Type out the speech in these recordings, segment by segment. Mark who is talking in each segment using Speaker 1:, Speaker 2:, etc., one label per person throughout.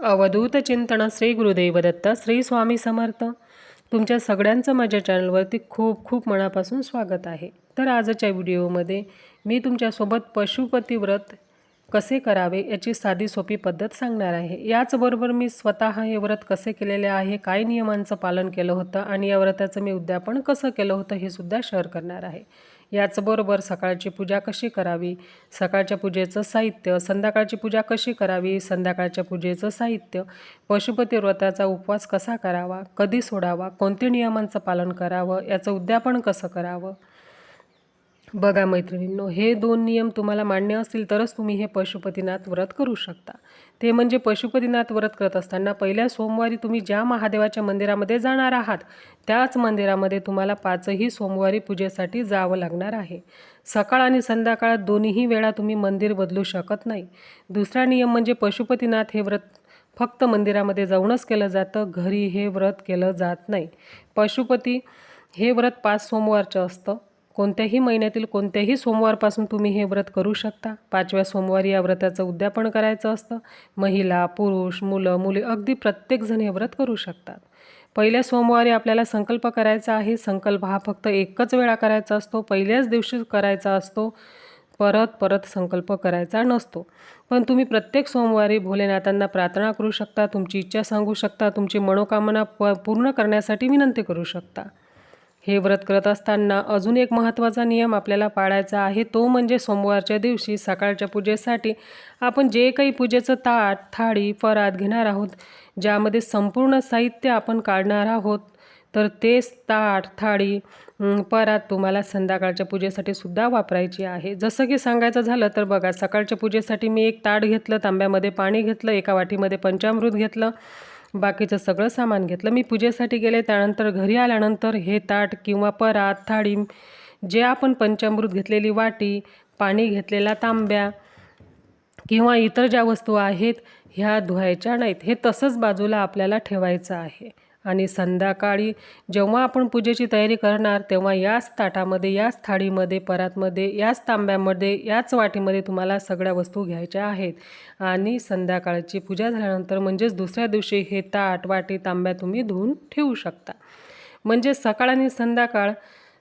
Speaker 1: अवधूत चिंतन श्री गुरुदेव दत्त श्री स्वामी समर्थ. तुमच्या सगळ्यांचं माझ्या चॅनलवरती खूप खूप मनापासून स्वागत आहे. तर आजच्या व्हिडिओमध्ये मी तुमच्यासोबत पशुपती व्रत कसे करावे याची साधी सोपी पद्धत सांगणार आहे. याचबरोबर मी स्वतः हे व्रत कसे केलेले आहे काय नियमांचं पालन केलं होतं आणि या व्रताचं मी उद्यापन कसं केलं होतं हे सुद्धा शेअर करणार आहे. याचबरोबर सकाळची पूजा कशी करावी? सकाळच्या पूजेचं साहित्य संध्याकाळची पूजा कशी करावी? संध्याकाळच्या पूजेचं साहित्य पशुपती व्रताचा उपवास कसा करावा? कधी सोडावा? कोणत्या नियमांचं पालन करावं? याचं उद्यापन कसं करावं? बघा मैत्रिणींनो हे दोन नियम तुम्हाला मान्य असतील तरच तुम्ही हे पशुपतीनाथ व्रत करू शकता. ते म्हणजे पशुपतीनाथ व्रत करत असताना पहिल्या सोमवारी तुम्ही ज्या महादेवाच्या मंदिरामध्ये जाणार आहात त्याच मंदिरामध्ये तुम्हाला पाचही सोमवारी पूजेसाठी जावं लागणार आहे. सकाळ आणि संध्याकाळ दोन्हीही वेळा तुम्ही मंदिर बदलू शकत नाही. दुसरा नियम म्हणजे पशुपतीनाथ हे व्रत फक्त मंदिरामध्ये जाऊनच केलं जातं घरी हे व्रत केलं जात नाही. पशुपती हे व्रत पाच सोमवारचं असतं. कोणत्याही महिन्यातील कोणत्याही सोमवारपासून तुम्ही हे व्रत करू शकता. पाचव्या सोमवारी या व्रताचं उद्यापन करायचं असतं. महिला पुरुष मुलं मुली अगदी प्रत्येकजण हे व्रत करू शकतात. पहिल्या सोमवारी आपल्याला संकल्प करायचा आहे. संकल्प हा फक्त एकच वेळा करायचा असतो. पहिल्याच दिवशी करायचा असतो. परत परत संकल्प करायचा नसतो. पण तुम्ही प्रत्येक सोमवारी भोलेनाथांना प्रार्थना करू शकता. तुमची इच्छा सांगू शकता. तुमची मनोकामना प पूर्ण करण्यासाठी विनंती करू शकता. हे व्रत करत असताना अजून एक महत्त्वाचा नियम आपल्याला पाळायचा आहे. तो म्हणजे सोमवारच्या दिवशी सकाळच्या पूजेसाठी आपण जे काही पूजेचं ताट थाळी परात घेणार आहोत ज्यामध्ये संपूर्ण साहित्य आपण काढणार आहोत तर तेच ताट थाळी परात तुम्हाला संध्याकाळच्या पूजेसाठी सुद्धा वापरायची आहे. जसं की सांगायचं झालं तर बघा सकाळच्या पूजेसाठी मी एक ताट घेतलं तांब्यामध्ये पाणी घेतलं एका वाटीमध्ये पंचामृत घेतलं बाकीचं सगळं सामान घेतलं. मी पूजेसाठी गेले त्यानंतर घरी आल्यानंतर हे ताट किंवा परात थाळी जे आपण पंचामृत घेतलेली वाटी पाणी घेतलेला तांब्या किंवा इतर ज्या वस्तू आहेत ह्या धुवायच्या नाहीत. हे तसंच बाजूला आपल्याला ठेवायचं आहे. आणि संध्याकाळी जेव्हा आपण पूजेची तयारी करणार तेव्हा याच ताटामध्ये याच थाळीमध्ये परातमध्ये याच तांब्यामध्ये याच वाटीमध्ये तुम्हाला सगळ्या वस्तू घ्यायच्या आहेत. आणि संध्याकाळची पूजा झाल्यानंतर म्हणजेच दुसऱ्या दिवशी हे ताट वाटी तांब्या तुम्ही धुवून ठेवू शकता. म्हणजे सकाळ आणि संध्याकाळ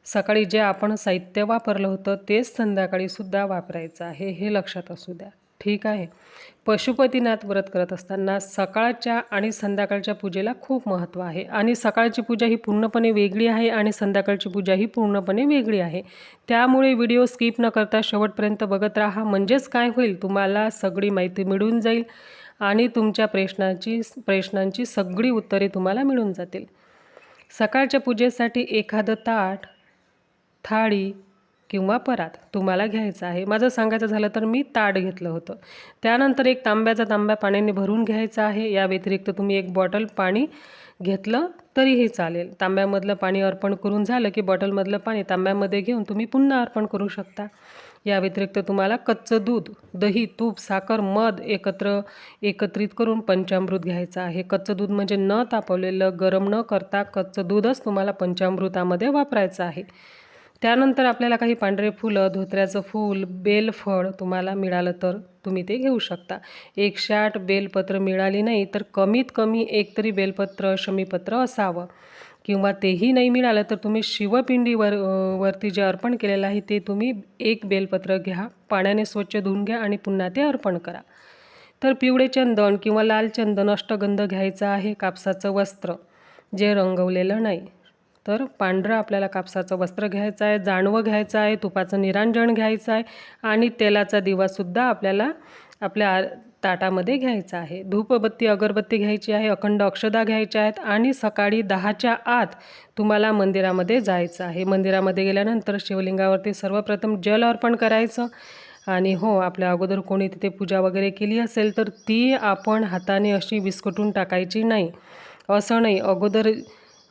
Speaker 1: सकाळी जे आपण साहित्य वापरलं होतं तेच संध्याकाळीसुद्धा वापरायचं आहे हे लक्षात असू द्या. ठीक आहे. पशुपतीनाथ व्रत करत असताना सकाळच्या आणि संध्याकाळच्या पूजेला खूप महत्त्व आहे. आणि सकाळची पूजा ही पूर्णपणे वेगळी आहे आणि संध्याकाळची पूजा ही पूर्णपणे वेगळी आहे. त्यामुळे व्हिडिओ स्किप न करता शेवटपर्यंत बघत राहा. म्हणजेच काय होईल? तुम्हाला सगळी माहिती मिळून जाईल आणि तुमच्या प्रश्नाची प्रश्नांची सगळी उत्तरे तुम्हाला मिळून जातील. सकाळच्या पूजेसाठी एखादं ताट थाळी किंवा परात. तुम्हाला घ्यायचं आहे. माझं सांगायचं झालं तर मी ताट घेतलं होतं. त्यानंतर एक तांब्याचा तांब्या पाण्याने भरून घ्यायचा आहे. या व्यतिरिक्त तुम्ही एक बॉटल पाणी घेतलं तरीही चालेल. तांब्यामधलं पाणी अर्पण करून झालं की बॉटलमधलं पाणी तांब्यामध्ये घेऊन तुम्ही पुन्हा अर्पण करू शकता. या व्यतिरिक्त तुम्हाला कच्चं दूध दही तूप साखर मध एकत्र एकत्रित करून पंचामृत घ्यायचं आहे. कच्चं दूध म्हणजे न तापवलेलं गरम न करता कच्चं दूधच तुम्हाला पंचामृतामध्ये वापरायचं आहे. त्यानंतर आपल्याला काही पांढरे फुलं धोत्र्याचं फूल बेलफळ तुम्हाला मिळालं तर तुम्ही ते घेऊ शकता. एकशे आठ बेलपत्र मिळाली नाही तर कमीत कमी एक तरी बेलपत्र शमीपत्र असावं. किंवा तेही नाही मिळालं तर तुम्ही शिवपिंडीवर वरती जे अर्पण केलेलं आहे ते तुम्ही एक बेलपत्र घ्या पाण्याने स्वच्छ धुवून घ्या आणि पुन्हा ते अर्पण करा. तर पिवळे चंदन किंवा लाल चंदन अष्टगंध घ्यायचं आहे कापसाचं वस्त्र जे रंगवलेलं नाही. तर पांढरं आपल्याला कापसाचं वस्त्र घ्यायचं आहे जाणवं घ्यायचं आहे तुपाचं निरांजण घ्यायचं आहे आणि तेलाचा दिवासुद्धा आपल्याला आपल्या ताटामध्ये घ्यायचा आहे. धूपबत्ती अगरबत्ती घ्यायची आहे अखंड अक्षदा घ्यायच्या आहेत आणि सकाळी दहाच्या आत तुम्हाला मंदिरामध्ये जायचं आहे. मंदिरामध्ये गेल्यानंतर शिवलिंगावरती सर्वप्रथम जल अर्पण करायचं आणि हो आपल्या अगोदर कोणी तिथे पूजा वगैरे केली असेल तर ती आपण हाताने अशी विस्कटून टाकायची नाही. असं नाही. अगोदर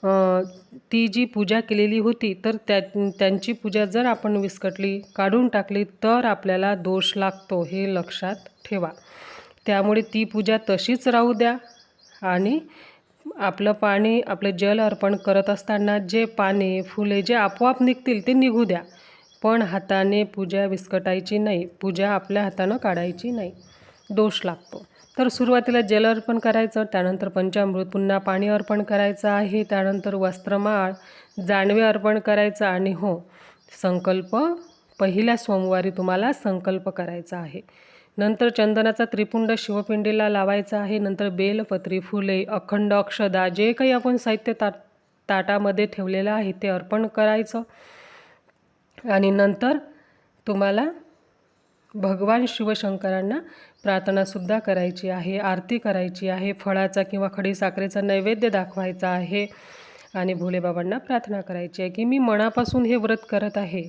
Speaker 1: ती जी पूजा केलेली होती तर त्या त्यांची पूजा जर आपण विस्कटली काढून टाकली तर आपल्याला दोष लागतो हे लक्षात ठेवा. त्यामुळे ती पूजा तशीच राहू द्या आणि आपलं पाणी आपलं जल अर्पण करत असताना जे पाने फुले जे आपोआप निघतील ते निघू द्या. पण हाताने पूजा विस्कटायची नाही पूजा आपल्या हातानं काढायची नाही. दोष लागतो. तर सुरुवातीला जल अर्पण करायचं त्यानंतर पंचामृत पुन्हा पाणी अर्पण करायचं आहे त्यानंतर वस्त्रमाळ जानवे अर्पण करायचं आणि हो संकल्प पहिल्या सोमवारी तुम्हाला संकल्प करायचा आहे. नंतर चंदनाचा त्रिपुंड शिवपिंडीला लावायचा आहे नंतर बेलपत्री फुले अखंड अक्षदा जे काही आपण साहित्य ता ताटामध्ये ठेवलेलं आहे ते अर्पण करायचं. आणि नंतर तुम्हाला भगवान शिवशंकरांना प्रार्थनासुद्धा करायची आहे आरती करायची आहे फळाचा किंवा खडीसाखरेचा नैवेद्य दाखवायचा आहे आणि भोलेबाबांना प्रार्थना करायची आहे की मी मनापासून हे व्रत करत आहे.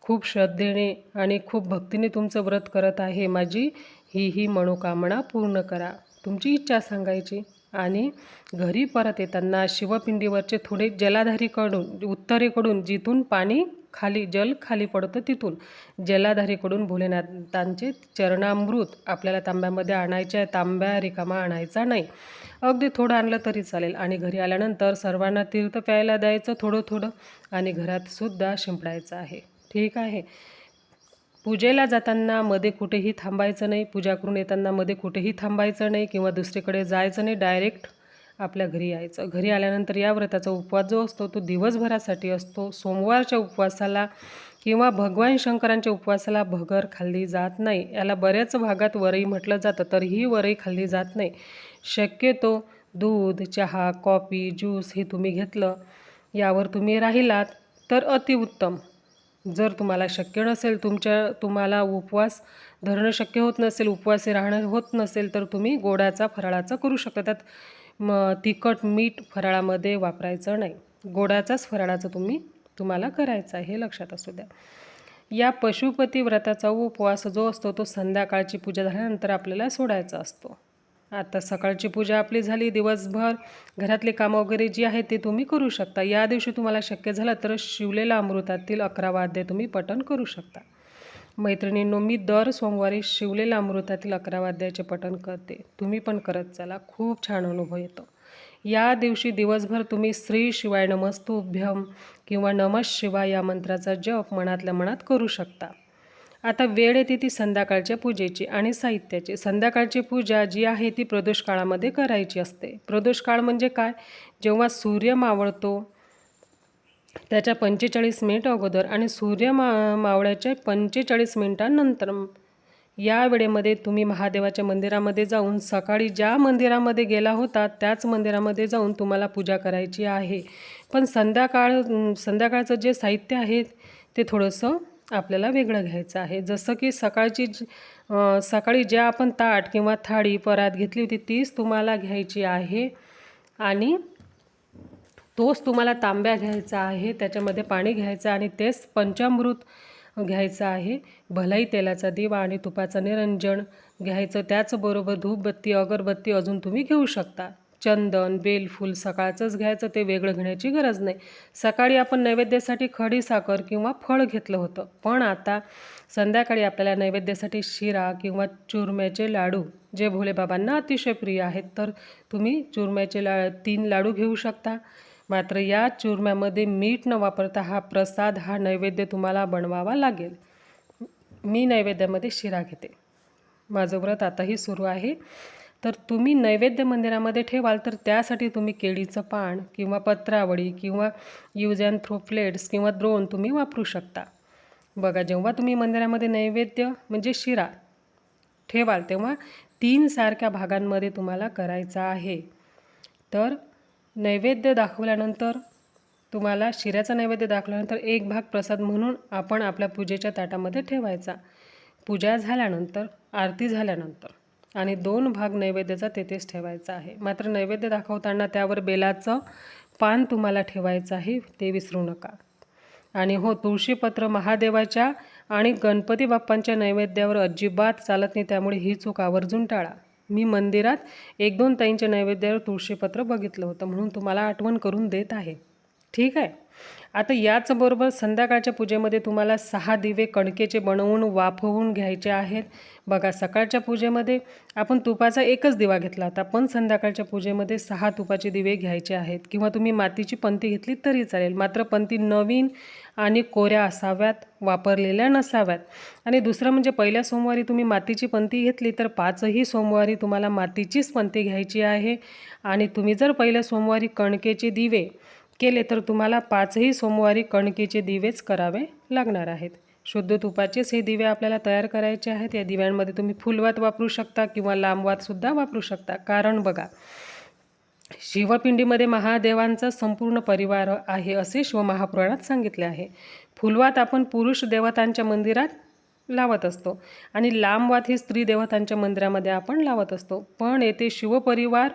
Speaker 1: खूप श्रद्धेने आणि खूप भक्तीने तुमचं व्रत करत आहे. माझी ही ही मनोकामना पूर्ण करा. तुमची इच्छा सांगायची. आणि घरी परत येताना शिवपिंडीवरचे थोडे जलाधारीकडून उत्तरेकडून जिथून पाणी खाली जल खाली पडतं तिथून. जलाधारीकडून भोलेनाथांचे चरणामृत आपल्याला तांब्यामध्ये आणायचे आहे. तांब्या रिकामा आणायचा नाही. अगदी थोडं आणलं तरी चालेल. आणि घरी आल्यानंतर सर्वांना तीर्थ प्यायला द्यायचं थोडं थोडं. आणि घरातसुद्धा शिंपडायचं आहे. ठीक आहे. पूजेला जाताना मध्ये कुठेही थांबायचं नाही पूजा करून येताना मध्ये कुठेही थांबायचं नाही किंवा दुसरीकडे जायचं नाही डायरेक्ट आपल्या घरी यायचं. घरी आल्यानंतर या व्रताचा उपवास जो असतो तो दिवसभरासाठी असतो. सोमवारच्या उपवासाला किंवा भगवान शंकरांच्या उपवासाला भगर खाल्ली जात नाही. याला बऱ्याच भागात वरई म्हटलं जातं तर ही वरई खाल्ली जात नाही. शक्यतो दूध चहा कॉफी ज्यूस हे तुम्ही घेतलं यावर तुम्ही राहिलात तर अतिउत्तम. जर तुम्हाला शक्य नसेल तुमच्या तुम्हाला उपवास धरणं शक्य होत नसेल उपवासी राहणं होत नसेल तर तुम्ही गोडाचा फराळाचा करू शकता. त्यात म तिखट मीठ फराळामध्ये वापरायचं नाही. गोडाचाच फराळाचं तुम्ही तुम्हाला करायचं आहे हे लक्षात असू द्या. या पशुपती व्रताचा उपवास जो असतो तो संध्याकाळची पूजा झाल्यानंतर आपल्याला सोडायचा असतो. आता सकाळची पूजा आपली झाली दिवसभर घरातले कामं वगैरे जी आहेत ते तुम्ही करू शकता. या दिवशी तुम्हाला शक्य झालं तर शिवलेल्या अमृतातील अकरा वाद्य तुम्ही पठण करू शकता. मैत्रिणींनो मी दर सोमवारी शिवलेल्या अमृतातील अकरा वाद्याचे पठण करते. तुम्ही पण करत चला. खूप छान अनुभव येतो. या दिवशी दिवसभर तुम्ही श्री शिवाय नमस्तुभ्यम किंवा नमः शिवाय या मंत्राचा जप मनातल्या मनात करू शकता. आता वेळ येते ती संध्याकाळच्या पूजेची आणि साहित्याची. संध्याकाळची पूजा जी आहे ती प्रदोष काळामध्ये करायची असते. प्रदोष काळ म्हणजे काय? जेव्हा सूर्य मावळतो त्याच्या पंचेचाळीस मिनिट अगोदर आणि सूर्य मा मावळ्याच्या पंचेचाळीस मिनिटांनंतर या वेळेमध्ये तुम्ही महादेवाच्या मंदिरामध्ये जाऊन सकाळी ज्या मंदिरामध्ये गेला होता त्याच मंदिरामध्ये जाऊन तुम्हाला पूजा करायची आहे. पण संध्याकाळ संध्याकाळचं जे साहित्य आहे ते थोडंसं आपल्याला वेगळं घ्यायचं आहे. जसं की सकाळची सकाळी ज्या आपण ताट किंवा थाळी परात घेतली होती तीच तुम्हाला घ्यायची आहे. आणि तोच तुम्हाला तांब्या घ्यायचा आहे त्याच्यामध्ये पाणी घ्यायचं आणि तेच पंचामृत घ्यायचं आहे. भलाई तेलाचा दिवा आणि तुपाचं निरंजन घ्यायचं. त्याचबरोबर धूपबत्ती अगरबत्ती अजून तुम्ही घेऊ शकता. चंदन बेलफूल सकाळचंच घ्यायचं ते वेगळं घेण्याची गरज नाही. सकाळी आपण नैवेद्यासाठी खडी साखर किंवा फळ घेतलं होतं. पण आता संध्याकाळी आपल्याला नैवेद्यासाठी शिरा किंवा चुरम्याचे लाडू जे भोलेबाबांना अतिशय प्रिय आहेत तर तुम्ही चुरम्याचे ला तीन लाडू घेऊ शकता. मात्र या चुरम्यामध्ये मीठ न वापरता हा प्रसाद हा नैवेद्य तुम्हाला बनवावा लागेल. मी नैवेद्यामध्ये शिरा घेते. माझं व्रत आताही सुरू आहे. तर तुम्ही नैवेद्य मंदिरामध्ये ठेवाल तर त्यासाठी तुम्ही केळीचं पान किंवा पत्रावळी किंवा यूज अँड थ्रो प्लेट्स किंवा द्रोण तुम्ही वापरू शकता. बघा जेव्हा तुम्ही मंदिरामध्ये नैवेद्य म्हणजे शिरा ठेवाल तेव्हा तीन सारख्या भागांमध्ये तुम्हाला करायचा आहे. तर नैवेद्य दाखवल्यानंतर तुम्हाला शिऱ्याचा नैवेद्य दाखवल्यानंतर एक भाग प्रसाद म्हणून आपण आपल्या पूजेच्या ताटामध्ये ठेवायचा. पूजा झाल्यानंतर आरती झाल्यानंतर. आणि दोन भाग नैवेद्याचा तेथेच ठेवायचा आहे. मात्र नैवेद्य दाखवताना त्यावर बेलाचं पान तुम्हाला ठेवायचं आहे ते विसरू नका. आणि हो तुळशीपत्र महादेवाच्या आणि गणपती बाप्पांच्या नैवेद्यावर अजिबात चालत नाही त्यामुळे ही चूक आवर्जून टाळा. मी मंदिरात एक दोन ताईंच्या नैवेद्यावर तुळशीपत्र बघितलं होतं म्हणून तुम्हाला आठवण करून देत आहे. ठीक आहे? आता याचबरोबर संध्याकाळच्या पूजेमध्ये तुम्हाला सहा दिवे कणकेचे बनवून वाफवून घ्यायचे आहेत. बघा सकाळच्या पूजेमध्ये आपण तुपाचा एकच दिवा घेतला होता पण संध्याकाळच्या पूजेमध्ये सहा तुपाचे दिवे घ्यायचे आहेत. किंवा तुम्ही मातीची पंती घेतली तरी चालेल मात्र पंती नवीन आणि कोऱ्या असाव्यात वापरलेल्या नसाव्यात. आणि दुसरं म्हणजे पहिल्या सोमवारी तुम्ही मातीची पंती घेतली तर पाचही सोमवारी तुम्हाला मातीचीच पंती घ्यायची आहे. आणि तुम्ही जर पहिल्या सोमवारी कणकेचे दिवे केले तर तुम्हाला पाचही सोमवारी कणकेचे दिवेच करावे लागणार आहेत. शुद्ध तुपाचेच हे दिवे आपल्याला तयार करायचे आहेत. या दिव्यांमध्ये तुम्ही फुलवात वापरू शकता किंवा लांबवातसुद्धा वापरू शकता. कारण बघा शिवपिंडीमध्ये महादेवांचा संपूर्ण परिवार आहे असे शिवमहापुराणात सांगितले आहे. फुलवात आपण पुरुष देवतांच्या मंदिरात लावत असतो आणि लांबवात हे स्त्री देवतांच्या मंदिरामध्ये आपण लावत असतो. पण येथे शिवपरिवार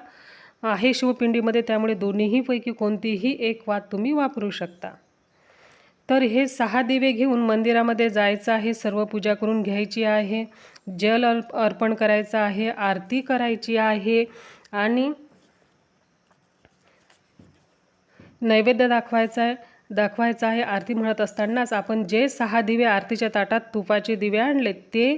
Speaker 1: आहे शिवपिंडीमध्ये त्यामुळे दोन्हीपैकी कोणतीही एक वात तुम्ही वापरू शकता. तर हे सहा दिवे घेऊन मंदिरामध्ये जायचं आहे सर्व पूजा करून घ्यायची आहे जल अर्प अर्पण करायचं आहे आरती करायची आहे आणि नैवेद्य दाखवायचा आहे दाखवायचा आहे. आरती म्हणत असतानाच आपण जे सहा दिवे आरतीच्या ताटात तुपाचे दिवे आणले ते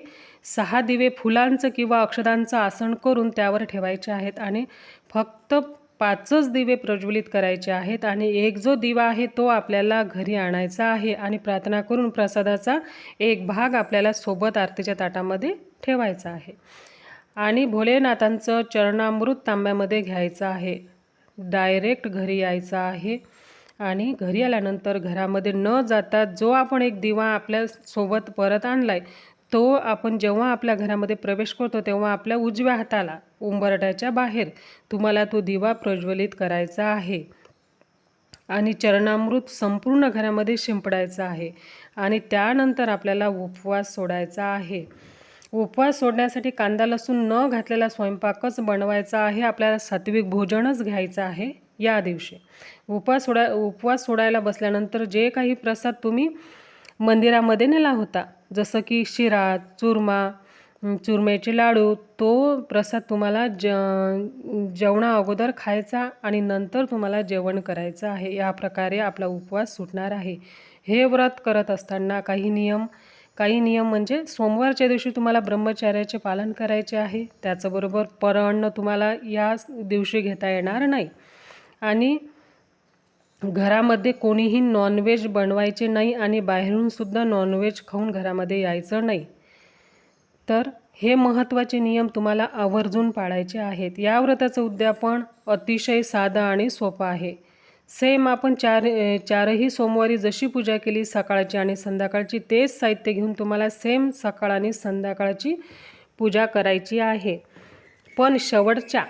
Speaker 1: सहा दिवे फुलांचं किंवा अक्षदांचं आसन करून त्यावर ठेवायचे आहेत आणि फक्त पाचच दिवे प्रज्वलित करायचे आहेत आणि एक जो दिवा आहे तो आपल्याला घरी आणायचा आहे आणि प्रार्थना करून प्रसादाचा एक भाग आपल्याला सोबत आरतीच्या ताटामध्ये ठेवायचा आहे. आणि भोलेनाथांचं चरणामृत तांब्यामध्ये घ्यायचं आहे. डायरेक्ट घरी यायचं आहे आणि घरी आल्यानंतर घरामध्ये न जाता जो आपण एक दिवा आपल्यासोबत परत आणलाय तो आपण जेव्हा आपल्या घरामध्ये प्रवेश करतो तेव्हा आपल्या उजव्या हाताला उंबरट्याच्या बाहेर तुम्हाला तो दिवा प्रज्वलित करायचा आहे. आणि चरणामृत संपूर्ण घरामध्ये शिंपडायचं आहे. आणि त्यानंतर आपल्याला उपवास सोडायचा आहे. उपवास सोडण्यासाठी कांदा लसूण न घातलेला स्वयंपाकच बनवायचा आहे. आपल्याला सात्विक भोजनच घ्यायचं आहे या दिवशी. उपवास सोडा उपवास सोडायला बसल्यानंतर जे काही प्रसाद तुम्ही मंदिरामध्ये नेला होता. जसं की शिरा चुरमा चुरम्याचे लाडू तो प्रसाद तुम्हाला ज जेवणा अगोदर खायचा आणि नंतर तुम्हाला जेवण करायचं आहे. या प्रकारे आपला उपवास सुटणार आहे. हे व्रत करत असताना काही नियम काही नियम म्हणजे सोमवारच्या दिवशी तुम्हाला ब्रह्मचार्याचे पालन करायचे आहे. त्याचबरोबर परअन्न तुम्हाला या दिवशी घेता येणार नाही. आणि घरामध्ये कोणीही नॉनव्हेज बनवायचे नाही आणि बाहेरूनसुद्धा नॉनव्हेज खाऊन घरामध्ये यायचं नाही. तर हे महत्त्वाचे नियम तुम्हाला आवर्जून पाळायचे आहेत. या व्रताचं उद्यापन अतिशय साधं आणि सोपं आहे. सेम आपण चार चारही सोमवारी जशी पूजा केली सकाळची आणि संध्याकाळची तेच साहित्य घेऊन तुम्हाला सेम सकाळ आणि संध्याकाळची पूजा करायची आहे. पण शेवटच्या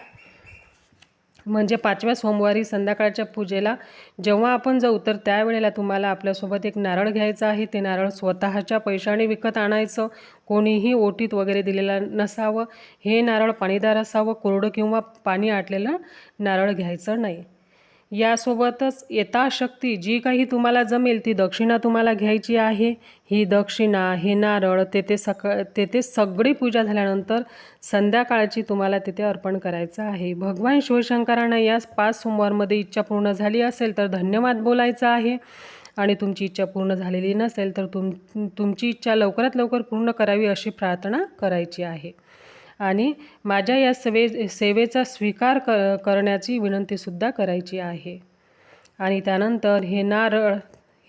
Speaker 1: म्हणजे पाचव्या सोमवारी संध्याकाळच्या पूजेला जेव्हा आपण जाऊ तर त्यावेळेला तुम्हाला आपल्यासोबत एक नारळ घ्यायचा आहे. ते नारळ स्वतःच्या पैशाने विकत आणायचं. कोणीही ओटीत वगैरे दिलेलं नसावं. हे नारळ पाणीदार असावं. कोरडं किंवा पाणी आटलेलं नारळ घ्यायचं नाही. यासोबतच यथाशक्ती जी काही तुम्हाला जमेल ती दक्षिणा तुम्हाला घ्यायची आहे. ही दक्षिणा हे नारळ तेथे सकाळ तेथे सगळी पूजा झाल्यानंतर संध्याकाळची तुम्हाला तिथे अर्पण करायचं आहे. भगवान शिवशंकरांना या पाच सोमवारमध्ये इच्छा पूर्ण झाली असेल तर धन्यवाद बोलायचं आहे. आणि तुमची इच्छा पूर्ण झालेली नसेल तर तुम तुमची इच्छा लवकरात लवकर पूर्ण करावी अशी प्रार्थना करायची आहे. आणि माझ्या या सेवे सेवेचा स्वीकार क करण्याची विनंतीसुद्धा करायची आहे. आणि त्यानंतर हे नारळ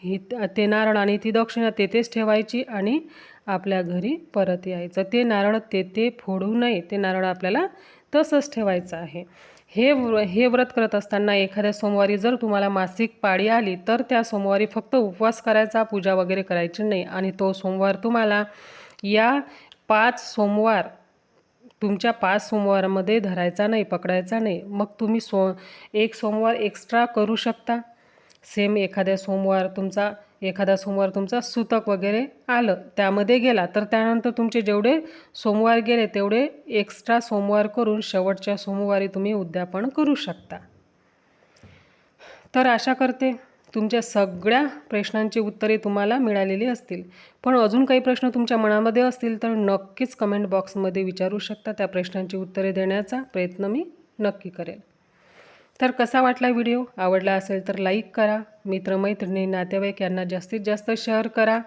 Speaker 1: ही ते नारळ आणि ती दक्षिणा तेथेच ठेवायची आणि आपल्या घरी परत यायचं. ते नारळ तेथे फोडू नये. ते नारळ आपल्याला तसंच ठेवायचं आहे. हे व्र हे व्रत करत असताना एखाद्या सोमवारी जर तुम्हाला मासिक पाळी आली तर त्या सोमवारी फक्त उपवास करायचा पूजा वगैरे करायची नाही. आणि तो सोमवार तुम्हाला या पाच सोमवार तुमच्या पाच सोमवारामध्ये धरायचा नाही पकडायचा नाही मग तुम्ही सो एक सोमवार एक्स्ट्रा करू शकता. सेम एखाद्या सोमवार तुमचा एखादा सोमवार तुमचा सुतक वगैरे आलं त्यामध्ये गेला तर त्यानंतर तुमचे जेवढे सोमवार गेले तेवढे एक्स्ट्रा सोमवार करून शेवटच्या सोमवारी तुम्ही उद्यापन करू शकता. तर आशा करते तुमच्या सगळ्या प्रश्नांची उत्तरे तुम्हाला मिळालेली असतील. पण अजून काही प्रश्न तुमच्या मनामध्ये असतील तर नक्कीच कमेंट बॉक्समध्ये विचारू शकता. त्या प्रश्नांची उत्तरे देण्याचा प्रयत्न मी नक्की करेल. तर कसा वाटला व्हिडिओ आवडला असेल तर लाईक करा. मित्रमैत्रिणी नातेवाईक यांना जास्तीत जास्त शेअर करा.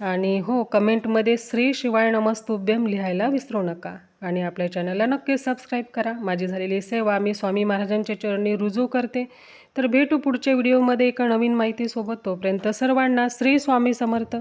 Speaker 1: आणि हो कमेंटमध्ये श्री शिवाय नमस्तुभ्यम लिहायला विसरू नका. आणि आपल्या चॅनलला नक्की सबस्क्राईब करा. माझी झालेली सेवा मी स्वामी महाराजांच्या चरणी रुजू करते. तर भेटू पुढच्या व्हिडिओमध्ये एका नवीन माहितीसोबत तोपर्यंत सर्वांना श्री स्वामी समर्थ.